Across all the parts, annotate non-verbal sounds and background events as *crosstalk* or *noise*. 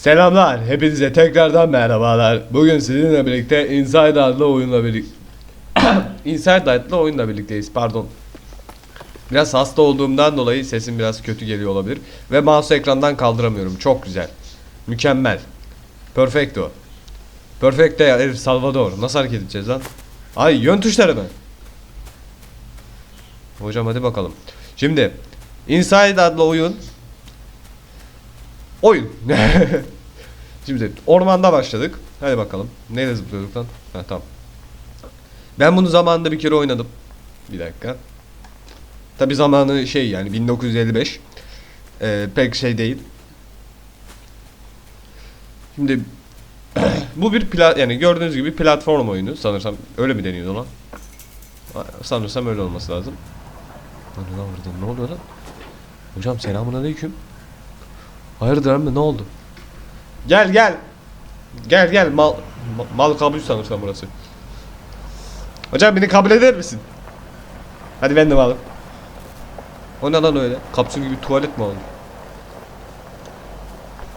Selamlar, hepinize tekrardan merhabalar. Bugün sizinle birlikte Inside adlı oyunla birlikte *coughs* Inside adlı oyunla birlikteyiz, pardon. Biraz hasta olduğumdan dolayı sesim biraz kötü geliyor olabilir. Ve mouse ekrandan kaldıramıyorum, çok güzel. Mükemmel. Perfecto. Perfecto El Salvador. Nasıl hareket edeceğiz lan? Ay yön tuşları mı? Hocam hadi bakalım. Şimdi Inside adlı oyun Oyun. *laughs* Şimdi ormanda başladık. Hadi bakalım. Neyle zıplıyorduk lan? Ha tamam. Ben bunu zamanında bir kere oynadım. Bir dakika. Tabi zamanı şey yani 1955. Ee, pek şey değil. Şimdi *clears throat* bu bir plat yani gördüğünüz gibi platform oyunu sanırsam öyle mi deniyordu lan? Sanırsam öyle olması lazım. Ne oluyor lan? Hocam selamun aleyküm. Hayırdır emmi ne oldu? Gel gel. Gel gel mal ma- mal kabul sanırsam burası. Hocam beni kabul eder misin? Hadi ben de malım. O ne lan öyle? Kapsül gibi tuvalet mi oldu?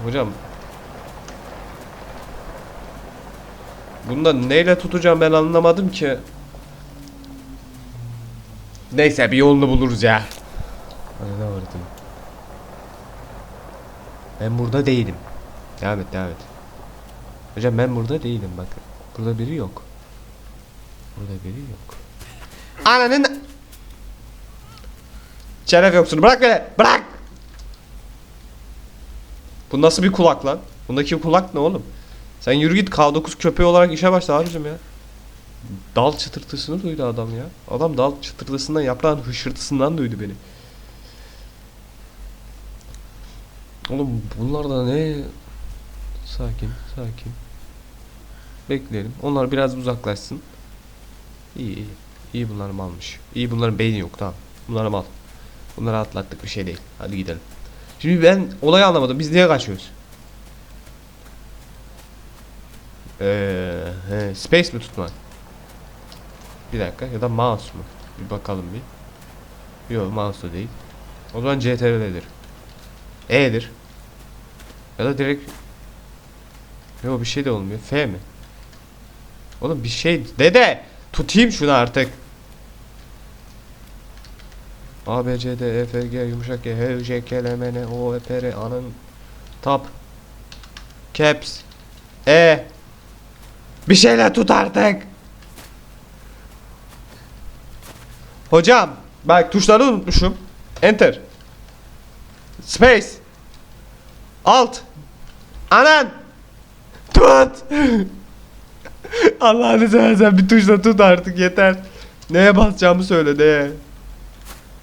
Hocam. Bunda neyle tutacağım ben anlamadım ki. Neyse bir yolunu buluruz ya. Hadi ne vardı? Ben burada değilim. Devam et devam et. Hocam ben burada değilim bak. Burada biri yok. Burada biri yok. Ananın... Şeref yoksun. Bırak beni. Bırak. Bu nasıl bir kulak lan? Bundaki kulak ne oğlum? Sen yürü git K9 köpeği olarak işe başla abicim ya. Dal çıtırtısını duydu adam ya. Adam dal çıtırtısından yaprağın hışırtısından duydu beni. Oğlum bunlar da ne? Sakin, sakin. Bekleyelim. Onlar biraz uzaklaşsın. İyi, iyi. İyi bunları almış. İyi bunların beyni yok tamam. Bunları mal. Bunları atlattık bir şey değil. Hadi gidelim. Şimdi ben olayı anlamadım. Biz niye kaçıyoruz? Ee, he, space mi tutmak? Bir dakika ya da mouse mu? Bir bakalım bir. Yok mouse değil. O zaman CTRL'dir. E'dir. Ya da direkt Yok bir şey de olmuyor. F mi? Oğlum bir şey dede tutayım şunu artık. A B C D E F G yumuşak G H J K L M N O P R anın tap caps E bir şeyler tut artık. Hocam bak tuşları unutmuşum. Enter. Space. Alt. Anan. Tut. Allah'ını seversen bir tuşla tut artık yeter. Neye basacağımı söyle neye.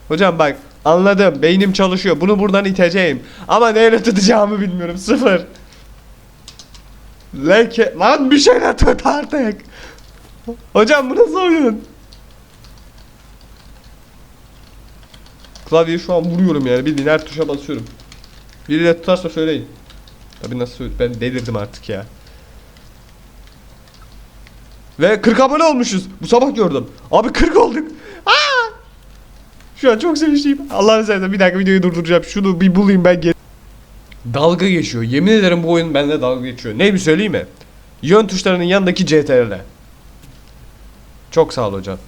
Hocam bak anladım beynim çalışıyor bunu buradan iteceğim. Ama neyle tutacağımı bilmiyorum sıfır. Leke lan bir şeyler tut artık. Hocam bu nasıl oyun? Klavyeyi şu an vuruyorum yani bildiğin her tuşa basıyorum. Biriyle tutarsa söyleyin. Tabi nasıl ben delirdim artık ya. Ve 40 abone olmuşuz. Bu sabah gördüm. Abi 40 olduk. Aa! Şu an çok sevinçliyim. Allah'ını seversen bir dakika videoyu durduracağım. Şunu bir bulayım ben gel. Dalga geçiyor. Yemin ederim bu oyun bende dalga geçiyor. Ne bir söyleyeyim mi? Yön tuşlarının yanındaki CTRL. Çok sağ ol hocam.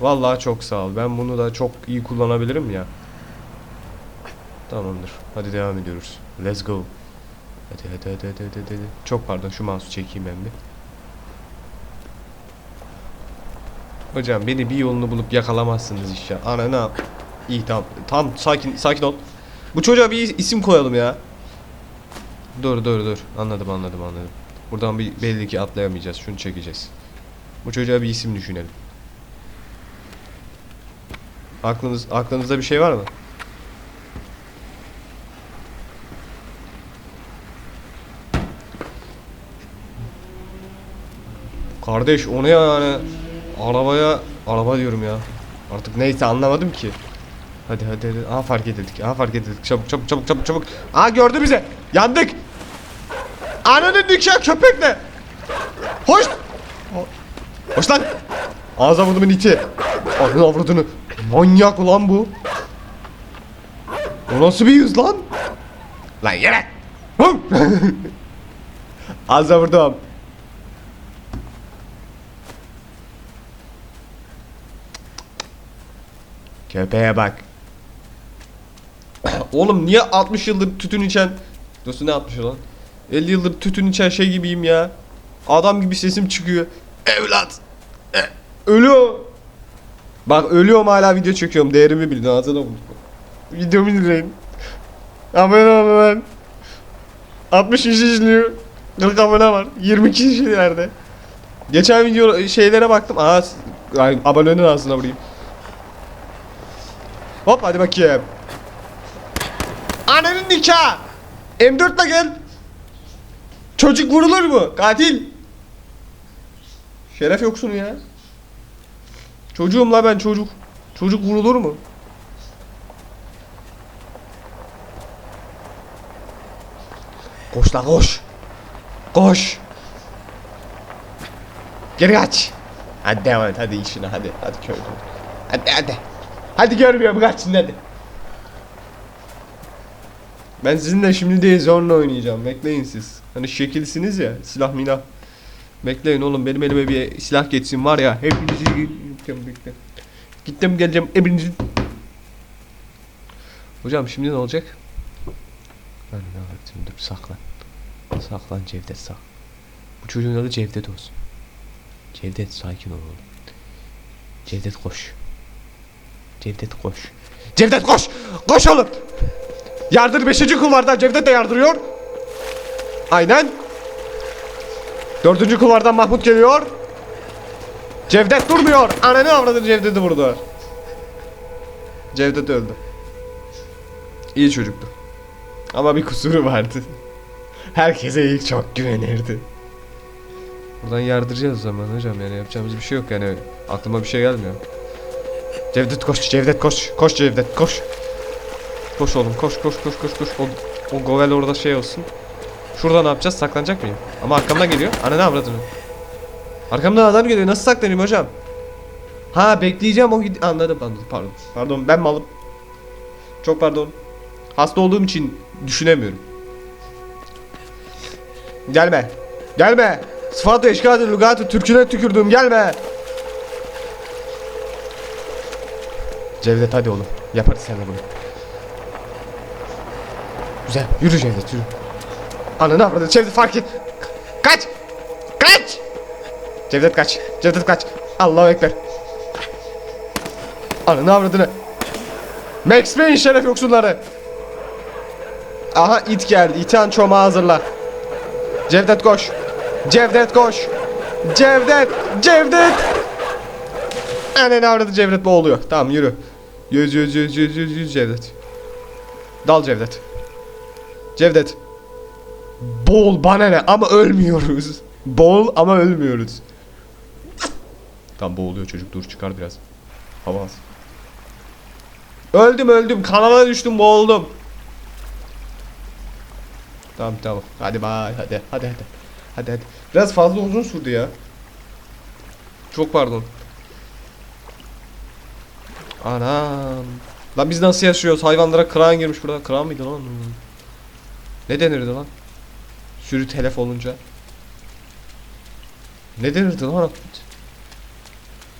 Vallahi çok sağ ol. Ben bunu da çok iyi kullanabilirim ya. Tamamdır. Hadi devam ediyoruz. Let's go. Hadi hadi hadi hadi hadi. hadi. Çok pardon şu mouse'u çekeyim ben bir. Hocam beni bir yolunu bulup yakalamazsınız inşallah. Ana ne yap? İyi tamam. Tam sakin sakin ol. Bu çocuğa bir isim koyalım ya. Dur dur dur. Anladım anladım anladım. Buradan bir belli ki atlayamayacağız. Şunu çekeceğiz. Bu çocuğa bir isim düşünelim. Aklınız aklınızda bir şey var mı? Kardeş o ne yani? Arabaya araba diyorum ya. Artık neyse anlamadım ki. Hadi hadi hadi. Aha fark edildik. Aha fark edildik. Çabuk çabuk çabuk çabuk çabuk. Aa gördü bizi. Yandık. Ananın nikah köpekle. Hoş. Hoş lan. Ağza vurdumun iti. Ananı avradını. Manyak ulan bu. O nasıl bir yüz lan? Lan yere. Az *laughs* da vurdum. Köpeğe bak. *coughs* Oğlum niye 60 yıldır tütün içen Dostum ne 60 lan? 50 yıldır tütün içen şey gibiyim ya. Adam gibi sesim çıkıyor. Evlat. E, Ölüyor. Bak ölüyorum hala video çekiyorum. Değerimi bilin ağzına vurdum. Videomu dinleyin. Abone olun lan. 60 kişi izliyor. 40 abone var. 20 kişi nerede? Geçen video şeylere baktım. Aa ay, abonenin ağzına vurayım. Hop hadi bakayım. Annenin nikahı. M4 ile gel. Çocuk vurulur mu? Katil. Şeref yoksun ya. Çocuğum la ben çocuk. Çocuk vurulur mu? Koş la koş. Koş. Geri kaç. Hadi devam et hadi işine hadi. Hadi köyde. Hadi hadi. Hadi görmüyorum kaçın hadi. Ben sizinle şimdi değil zorla oynayacağım. Bekleyin siz. Hani şekilsiniz ya silah milah. Bekleyin oğlum benim elime bir silah geçsin var ya. Hepinizi gittim bekle. Gittim geleceğim hepinizi. Hocam şimdi ne olacak? Ben ne yapayım dur saklan. Saklan Cevdet sak. Bu çocuğun adı Cevdet olsun. Cevdet sakin ol oğlum. Cevdet koş. Cevdet koş. Cevdet koş! Koş oğlum! Yardır 5. kulvardan Cevdet de yardırıyor. Aynen. Dördüncü kulvardan Mahmut geliyor. Cevdet durmuyor. Ananı avradını Cevdet'i vurdu. Cevdet öldü. İyi çocuktu. Ama bir kusuru vardı. Herkese ilk çok güvenirdi. Buradan yardıracağız o zaman hocam yani yapacağımız bir şey yok yani aklıma bir şey gelmiyor. Cevdet koş Cevdet koş koş Cevdet koş. Koş oğlum koş koş koş koş koş. O, o Govel orada şey olsun. Şurada ne yapacağız? Saklanacak mıyım? Ama arkamdan geliyor. Ana ne avradını? Arkamdan adam geliyor. Nasıl saklanayım hocam? Ha bekleyeceğim o gid- anladım anladım pardon. Pardon ben malım. Çok pardon. Hasta olduğum için düşünemiyorum. Gelme. Gelme. Sıfatı eşkatı lügatı türküne tükürdüm gelme. Cevdet hadi oğlum. Yaparız sen de bunu. Güzel. Yürü Cevdet yürü. Ananı avradı. Cevdet fark et. Kaç. Kaç. Cevdet kaç. Cevdet kaç. Allahu Ekber. Ananı avradını. Max Payne şeref yoksunları. Aha it geldi. İten çomağı hazırla. Cevdet koş. Cevdet koş. Cevdet. Cevdet. Ananı avradı Cevdet boğuluyor. Tamam yürü. Yüz yüz yüz yüz yüz yüz Cevdet. Dal Cevdet. Cevdet. Boğul bana ne ama ölmüyoruz. Boğul ama ölmüyoruz. Tam boğuluyor çocuk dur çıkar biraz. Hava az. Öldüm öldüm kanala düştüm boğuldum. Tamam tamam hadi bay hadi hadi hadi. Hadi hadi. Biraz fazla uzun sürdü ya. Çok pardon. Anam. Lan biz nasıl yaşıyoruz? Hayvanlara kıran girmiş burada. Kıran mıydı lan? Ne denirdi lan? Sürü telef olunca. Ne denirdi lan?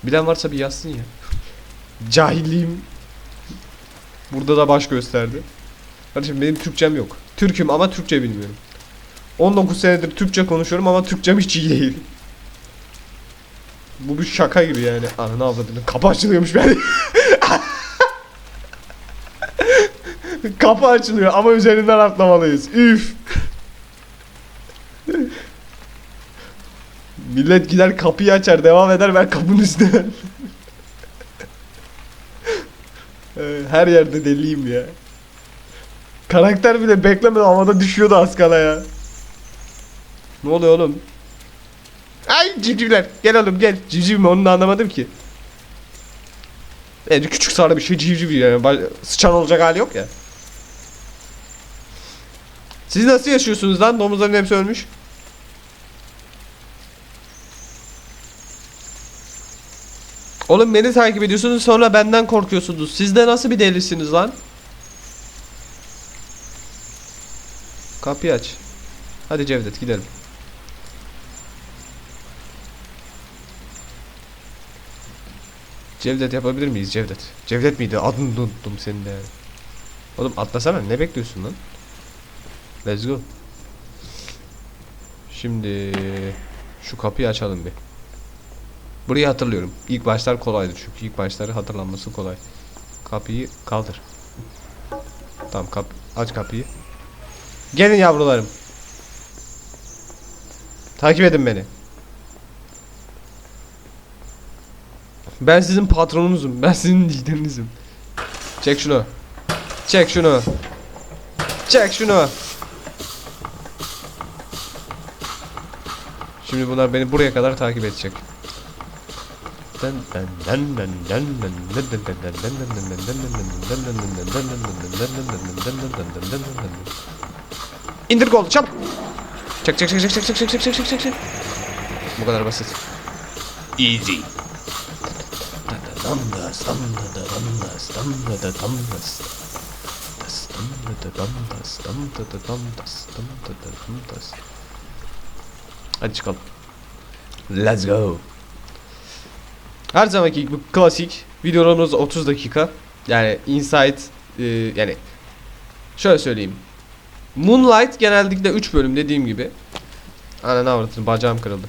Bilen varsa bir yazsın ya. *laughs* Cahilliğim burada da baş gösterdi. Kardeşim benim Türkçem yok. Türk'üm ama Türkçe bilmiyorum. 19 senedir Türkçe konuşuyorum ama Türkçem hiç iyi değil. Bu bir şaka gibi yani. Ananı avradını. Kapı açılıyormuş ben. *laughs* Kapı açılıyor ama üzerinden atlamalıyız. Üf. Millet gider kapıyı açar devam eder ben kapının üstüne. *laughs* Ee, Her yerde deliyim ya. Karakter bile beklemeden havada düşüyordu az ya. Ne oluyor oğlum? Ay civcivler gel oğlum gel. Civciv onu da anlamadım ki. Bence küçük sarı bir şey civciv yani. Sıçan olacak hali yok ya. Siz nasıl yaşıyorsunuz lan? Domuzların hepsi ölmüş. Oğlum beni takip ediyorsunuz sonra benden korkuyorsunuz. Siz de nasıl bir delisiniz lan? Kapıyı aç. Hadi Cevdet gidelim. Cevdet yapabilir miyiz Cevdet? Cevdet miydi? Adını unuttum senin de. Oğlum atlasana ne bekliyorsun lan? Let's go. Şimdi şu kapıyı açalım bir. Burayı hatırlıyorum. İlk başlar kolaydı çünkü ilk başları hatırlanması kolay. Kapıyı kaldır. Tamam kap aç kapıyı. Gelin yavrularım. Takip edin beni. Ben sizin patronunuzum. Ben sizin liderinizim. Çek şunu. Çek şunu. Çek şunu. Şimdi bunlar beni buraya kadar takip edecek. İndir kol çabuk. Çek çek çek çek çek çek çek çek çek çek çek. Bu kadar basit. Easy. Damdas damdas damdas damdas damdas. Damdas damdas damdas damdas. Hadi çıkalım. Let's go. Her zamanki gibi klasik videolarımız 30 dakika. Yani Insight e, yani şöyle söyleyeyim. Moonlight genellikle 3 bölüm dediğim gibi. Ana ne avradın bacağım kırıldı.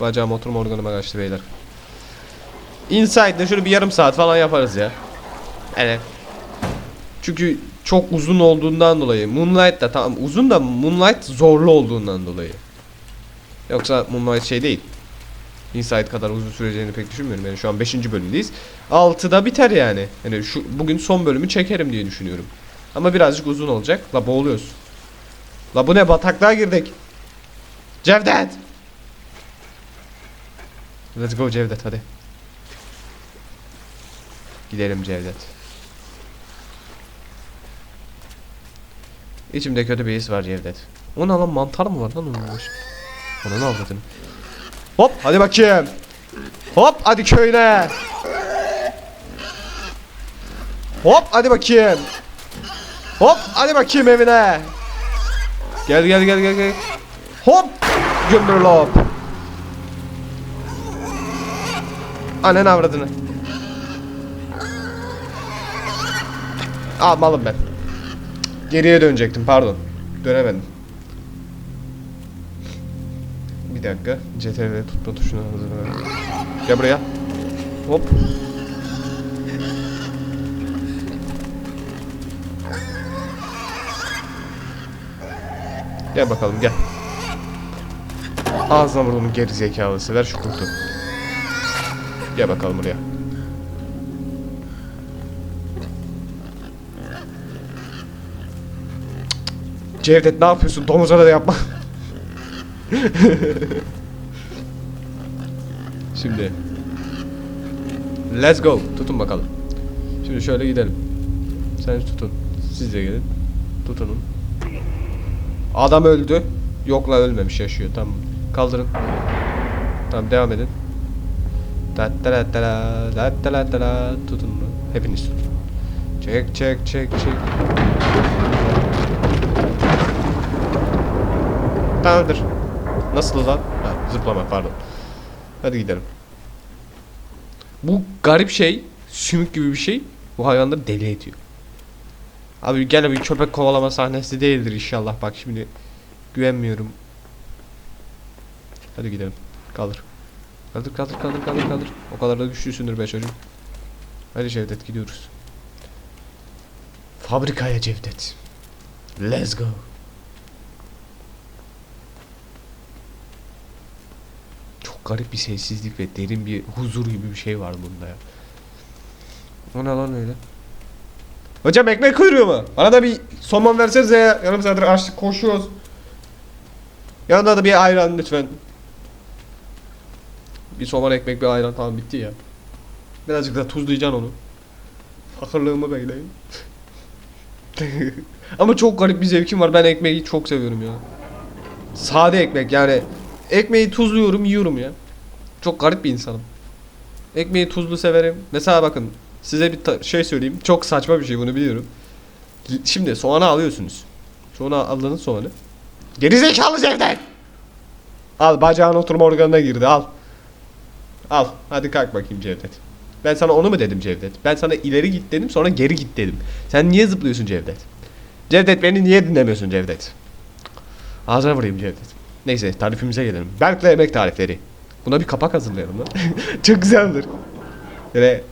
Bacağım oturma organıma kaçtı beyler. Insight'de şöyle bir yarım saat falan yaparız ya. Yani çünkü çok uzun olduğundan dolayı Moonlight da tamam uzun da Moonlight zorlu olduğundan dolayı. Yoksa Moonlight şey değil. Inside kadar uzun süreceğini pek düşünmüyorum. Yani şu an 5. bölümdeyiz. 6'da biter yani. Yani şu bugün son bölümü çekerim diye düşünüyorum. Ama birazcık uzun olacak. La boğuluyoruz. La bu ne bataklığa girdik. Cevdet. Let's go Cevdet hadi. Gidelim Cevdet. İçimde kötü bir his var Cevdet. O ne lan mantar mı var lan onun? Ona ne avradın? Hop hadi bakayım. Hop hadi köyüne. Hop hadi bakayım. Hop hadi bakayım evine. Gel gel gel gel gel. Hop gümbürlop. Annen avradını. Almalım ben. Geriye dönecektim pardon. Dönemedim. Bir dakika. CTRL tutma tuşuna hazırlanıyorum. Gel buraya. Hop. Gel bakalım gel. Ağzına vur onun geri zekalısı. Ver şu kurtu. Gel bakalım buraya. Cevdet ne yapıyorsun? Domuza da yapma. Şimdi. Let's go. Tutun bakalım. Şimdi şöyle gidelim. Sen tutun. Siz de gelin. Tutunun. Adam öldü. Yokla ölmemiş yaşıyor. Tamam. Kaldırın. Tamam devam edin. Tutun. Hepiniz tutun. Çek çek çek çek. Tamamdır. Nasıl lan? Ha, zıplama pardon. Hadi gidelim. Bu garip şey, sümük gibi bir şey bu hayvanları deli ediyor. Abi gene bir köpek kovalama sahnesi değildir inşallah. Bak şimdi güvenmiyorum. Hadi gidelim. Kaldır. Kaldır kaldır kaldır kaldır kaldır. O kadar da güçlüsündür be çocuğum. Hadi Cevdet gidiyoruz. Fabrikaya Cevdet. Let's go. Garip bir sessizlik ve derin bir huzur gibi bir şey var bunda ya. O ne lan öyle? Hocam ekmek kuyruğu mu? Bana da bir somon versenize ya. Yarım saattir açlık koşuyoruz. Yanında da bir ayran lütfen. Bir somon ekmek bir ayran tamam bitti ya. Birazcık da tuzlayacaksın onu. Fakirlığımı bekleyin. *laughs* Ama çok garip bir zevkim var. Ben ekmeği çok seviyorum ya. Sade ekmek yani. Ekmeği tuzluyorum yiyorum ya. Çok garip bir insanım. Ekmeği tuzlu severim. Mesela bakın size bir şey söyleyeyim. Çok saçma bir şey bunu biliyorum. Şimdi soğanı alıyorsunuz. Sonra aldığınız soğanı. Gerizekalı Cevdet! Al bacağın oturma organına girdi al. Al hadi kalk bakayım Cevdet. Ben sana onu mu dedim Cevdet? Ben sana ileri git dedim sonra geri git dedim. Sen niye zıplıyorsun Cevdet? Cevdet beni niye dinlemiyorsun Cevdet? Ağzına vurayım Cevdet. Neyse tarifimize gelelim. Berk'le yemek tarifleri. Buna bir kapak hazırlayalım lan. *laughs* Çok güzeldir. Böyle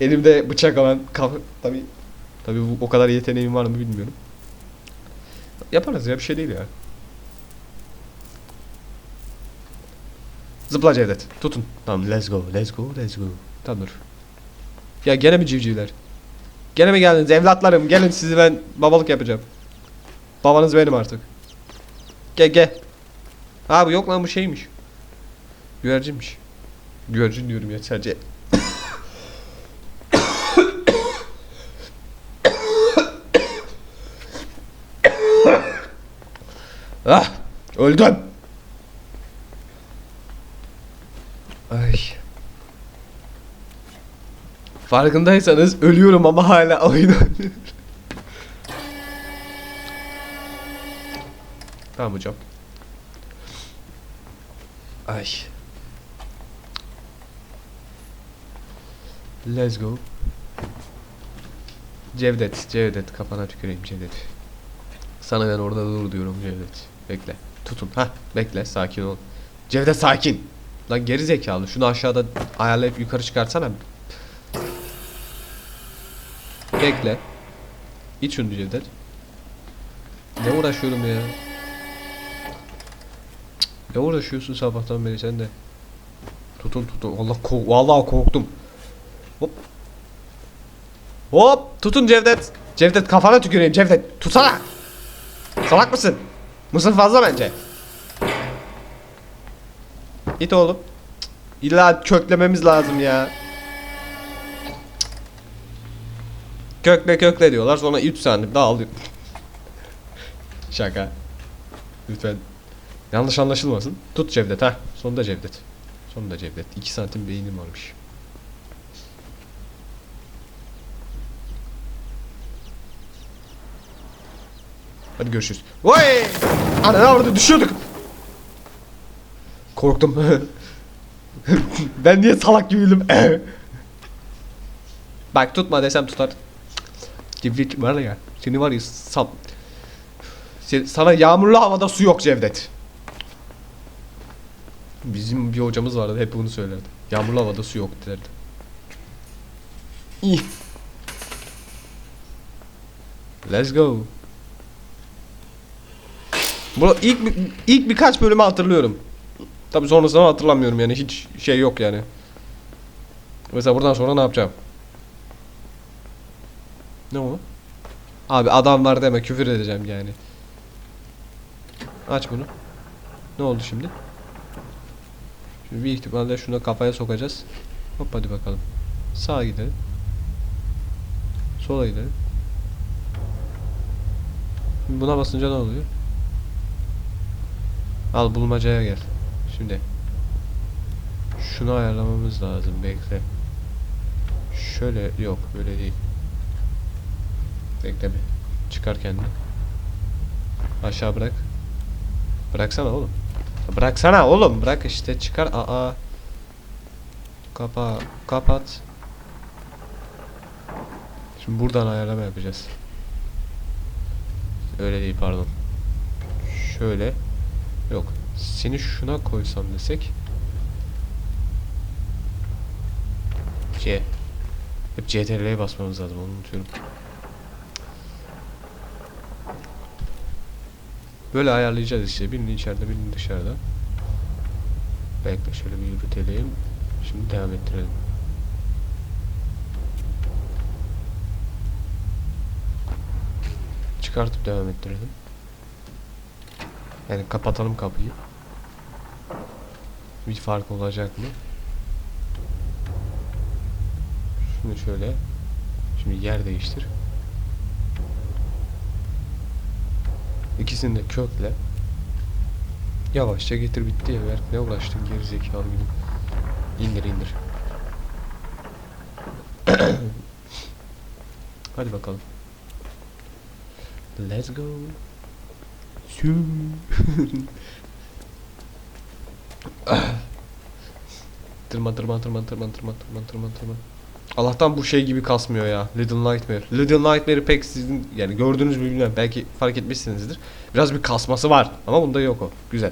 elimde bıçak olan kafa... Tabi tabi bu o kadar yeteneğim var mı bilmiyorum. Yaparız ya bir şey değil ya. Zıpla Cevdet. Tutun. Tamam let's go. Let's go. Let's go. Tamam dur. Ya gene mi civcivler? Gene mi geldiniz evlatlarım? Gelin sizi ben babalık yapacağım. Babanız benim artık. Gel gel. Ha bu yok lan bu şeymiş. Güvercinmiş. Güvercin diyorum ya sadece. ah öldüm. Ay. Farkındaysanız ölüyorum ama hala oyun tamam hocam. Ay. Let's go. Cevdet, Cevdet kafana tüküreyim Cevdet. Sana ben orada dur diyorum Cevdet. Bekle. Tutun. Ha, bekle. Sakin ol. Cevdet sakin. Lan geri zekalı. Şunu aşağıda ayarlayıp yukarı çıkartsana. Bekle. İç şunu Cevdet. Ne uğraşıyorum ya? Ne uğraşıyorsun sabahtan beri sen de? Tutun tutun. Allah ko vallahi korktum. Hop. Hop tutun Cevdet. Cevdet kafana tüküreyim Cevdet. Tutsana. Salak mısın? Mısır fazla bence. İt oğlum. Cık, İlla köklememiz lazım ya. Kökle kökle diyorlar sonra 3 santim daha alıyor. Şaka. Lütfen. Yanlış anlaşılmasın. Tut Cevdet ha. Sonunda Cevdet. Sonunda Cevdet. 2 santim beynim varmış. Hadi görüşürüz. Vay! Ana orada düşüyorduk. Korktum. *laughs* ben niye salak gibiydim? *laughs* Bak tutma desem tutar. Cevdet var ya. Seni var ya. Sen- Sana yağmurlu havada su yok Cevdet. Bizim bir hocamız vardı hep bunu söylerdi. Yağmurlu havada su yok derdi. İyi. Let's go. Bu ilk ilk birkaç bölümü hatırlıyorum. Tabi sonrasını hatırlamıyorum yani hiç şey yok yani. Mesela buradan sonra ne yapacağım? Ne o? Abi adam var deme küfür edeceğim yani. Aç bunu. Ne oldu şimdi? Şimdi bir ihtimalle şunu kafaya sokacağız. Hop hadi bakalım. Sağa gidelim. Sola gidelim. Şimdi buna basınca ne oluyor? Al bulmacaya gel. Şimdi. Şunu ayarlamamız lazım. Bekle. Şöyle yok böyle değil. Bekle bir. Çıkar kendini. Aşağı bırak. Bıraksana oğlum. Bıraksana oğlum. Bırak işte çıkar. Aa. Kapa kapat. Şimdi buradan ayarlama yapacağız. Öyle değil pardon. Şöyle. Yok. Seni şuna koysam desek. C. Hep CTRL'ye basmamız lazım onu unutuyorum. Böyle ayarlayacağız işte. Birini içeride birini dışarıda. Bekle şöyle bir yürütelim. Şimdi devam ettirelim. Çıkartıp devam ettirelim. Yani kapatalım kapıyı. Bir fark olacak mı? Şunu şöyle. Şimdi yer değiştir. İkisini de kökle. Yavaşça getir bitti ya. Berk ne uğraştın geri zekalı gibi. İndir indir. *coughs* Hadi bakalım. Let's go. Tırman *coughs* tırman tırman tırman tırman tırman tırman tırman. Allah'tan bu şey gibi kasmıyor ya. Little Nightmare. Little Nightmare'i pek sizin yani gördünüz mü bilmiyorum. Belki fark etmişsinizdir. Biraz bir kasması var. Ama bunda yok o. Güzel.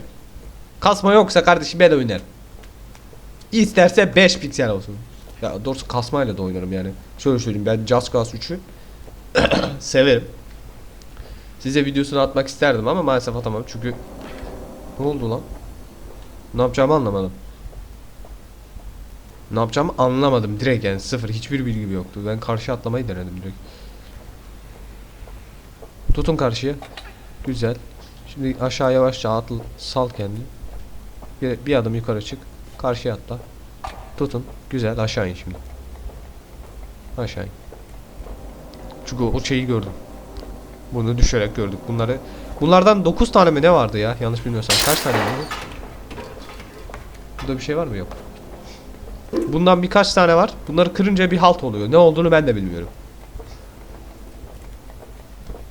Kasma yoksa kardeşim ben oynarım. İsterse 5 piksel olsun. Ya doğrusu kasmayla da oynarım yani. Şöyle söyleyeyim ben Just Cause 3'ü *coughs* severim. Size videosunu atmak isterdim ama maalesef atamam çünkü ne oldu lan? Ne yapacağımı anlamadım. Ne yapacağımı anlamadım direkt yani sıfır hiçbir bilgim yoktu. Ben karşı atlamayı denedim direkt. Tutun karşıya. Güzel. Şimdi aşağı yavaşça atıl sal kendini. Bir, bir adım yukarı çık. Karşıya atla. Tutun. Güzel aşağı in şimdi. Aşağı in. Çünkü o şeyi gördüm. Bunu düşerek gördük. Bunları bunlardan 9 tane mi ne vardı ya? Yanlış bilmiyorsam. Kaç tane vardı? Burada bir şey var mı? Yok. Bundan birkaç tane var. Bunları kırınca bir halt oluyor. Ne olduğunu ben de bilmiyorum.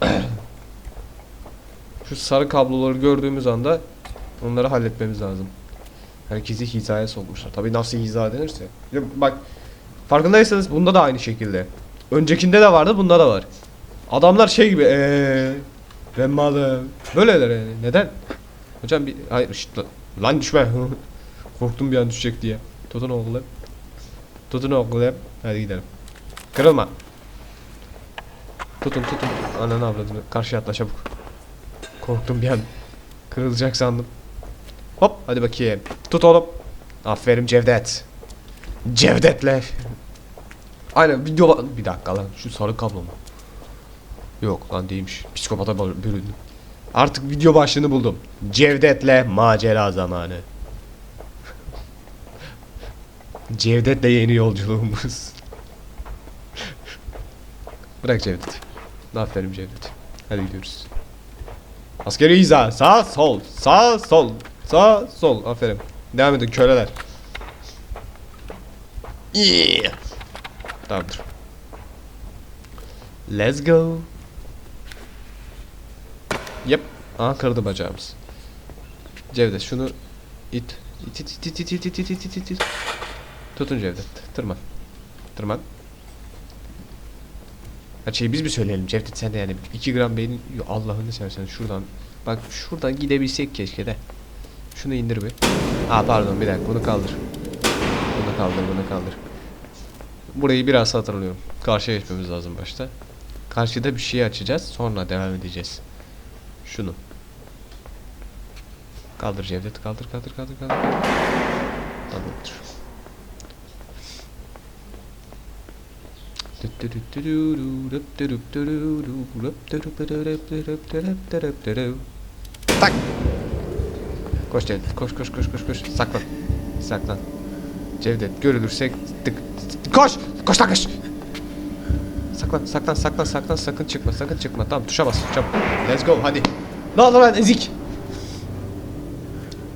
*clears throat* Şu sarı kabloları gördüğümüz anda onları halletmemiz lazım. Herkesi hizaya sokmuşlar. Tabii nasıl hiza denirse. Bak farkındaysanız bunda da aynı şekilde. Öncekinde de vardı bunda da var. Adamlar şey gibi eee ben malım. Böyleler yani. Neden? Hocam bir hayır lan- lan düşme. *laughs* Korktum bir an düşecek diye. Tutun oğlum. Tutun oğlum. Hadi gidelim. Kırılma. Tutun tutun. Ananı avradını. Karşıya atla çabuk. Korktum bir an. Kırılacak sandım. Hop hadi bakayım. Tut oğlum. Aferin Cevdet. Cevdet'le. Aynen video bir dakika lan şu sarı kablo mu? Yok lan değilmiş. Psikopata bö- büründüm. Artık video başlığını buldum. Cevdet'le macera zamanı. Cevdet'le yeni yolculuğumuz. Bırak Cevdet. Aferin Cevdet. Hadi gidiyoruz. Askeri hiza. Sağ sol. Sağ sol. Sağ sol. Aferin. Devam edin köleler. Yeah. Tamamdır. Let's go. Yep. Aha kırdı bacağımız. Cevdet şunu it. İt it it it it it it it it it it. Tutun Cevdet. Tırman. Tırman. Her şeyi biz mi söyleyelim Cevdet? Sen de yani 2 gram beynin Allah'ını seversen şuradan bak şuradan gidebilsek keşke de. Şunu indir bir. Aa pardon bir dakika bunu kaldır. Bunu kaldır bunu kaldır. Burayı biraz hatırlıyorum. Karşıya geçmemiz lazım başta. Karşıda bir şey açacağız sonra devam edeceğiz. Şunu. Kaldır Cevdet kaldır kaldır kaldır kaldır. Tamamdır Tak. Koş Cevdet. Koş koş koş koş koş. Saklan. Saklan. Cevdet görülürsek tık. Koş. Koş lan koş. Saklan saklan saklan saklan sakın çıkma sakın çıkma. Tamam tuşa bas çabuk. Let's go hadi. Ne oldu lan ezik?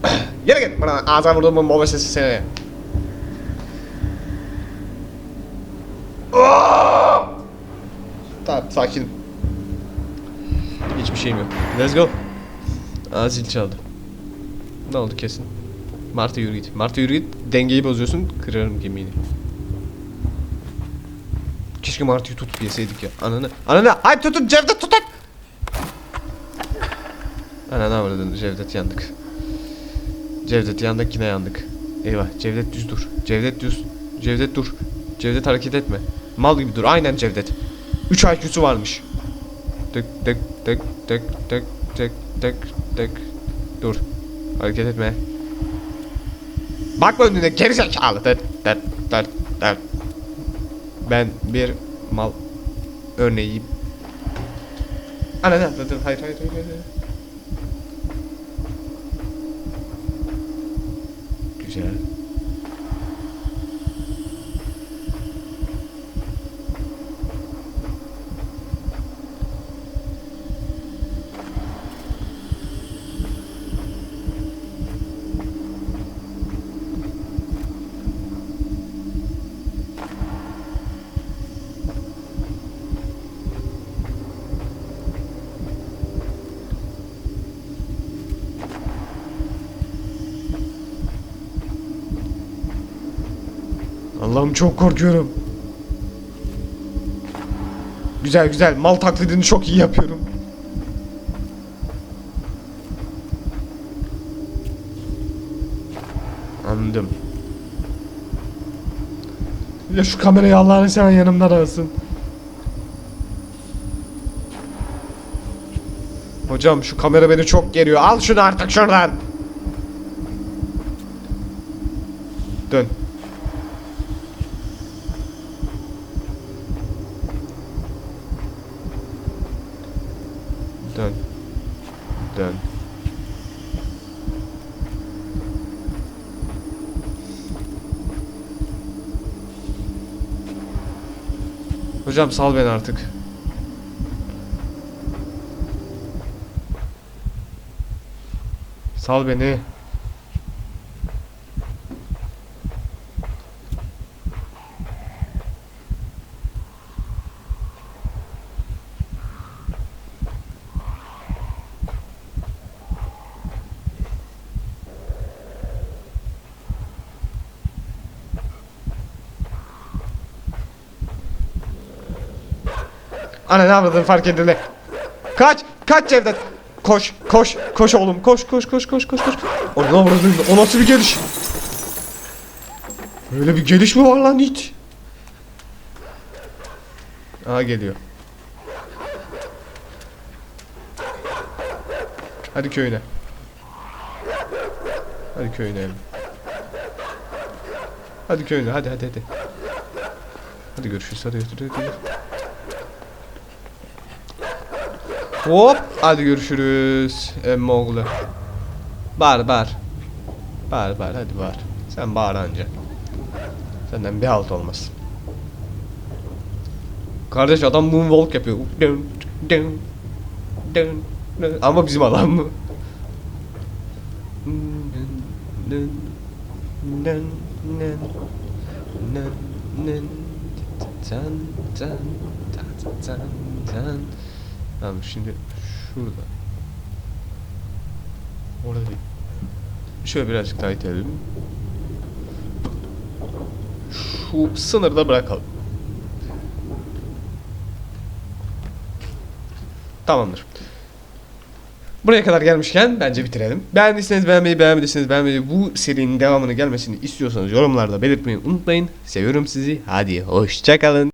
*coughs* Yere git bana ağzına vurdum bu moba sesi seni. Tamam sakin. Hiçbir şeyim yok. Let's go. Aa zil çaldı. Ne oldu kesin? Martı yürü git. Martı yürü git. Dengeyi bozuyorsun. Kırarım gemini. Keşke Martı'yı tutup yeseydik ya. Ananı. Ananı. Ay tutun Cevdet tutun. Ananı avradın Cevdet yandık. Cevdet yandık yine yandık. Eyvah Cevdet düz dur. Cevdet düz. Cevdet dur. Cevdet hareket etme. Mal gibi dur. Aynen Cevdet. 3 IQ'su varmış. Tık tık tık tık tık tık tık tık. Dur. Hareket etme. Bakma önüne geri zekalı. Tıt tıt tıt tıt. Ben bir mal örneği. Ana ne? Dur hayır hayır hayır. hayır. Güzel. Allah'ım çok korkuyorum. Güzel güzel mal taklidini çok iyi yapıyorum. Anladım. Ya şu kamerayı Allah'ını seven yanımdan alsın. Hocam şu kamera beni çok geriyor. Al şunu artık şuradan. Dön. Dön. Hocam sal beni artık. Sal beni. Ana ne yaptın fark edildi. Kaç! Kaç Cevdet! Koş, koş, koş oğlum, koş, koş, koş, koş, koş, koş. O ne yaptın? O nasıl bir geliş? Öyle bir geliş mi var lan hiç? Aha geliyor. Hadi köyüne. Hadi köyüne. Hadi köyüne, hadi hadi hadi. Hadi görüşürüz, hadi hadi hadi. hadi. Hop. Hadi görüşürüz. Emmi oğlu. Bağır bağır. Bağır bağır hadi bağır. Sen bağır anca. Senden bir halt olmaz. Kardeş adam moonwalk yapıyor. Dön, dön, dön, dön. Ama bizim adam mı? Tamam şimdi şurada. Orada. Şöyle birazcık daha itelim. Şu sınırda bırakalım. Tamamdır. Buraya kadar gelmişken bence bitirelim. Beğendiyseniz beğenmeyi, beğenmediyseniz beğenmeyi, bu serinin devamını gelmesini istiyorsanız yorumlarda belirtmeyi unutmayın. Seviyorum sizi. Hadi hoşçakalın.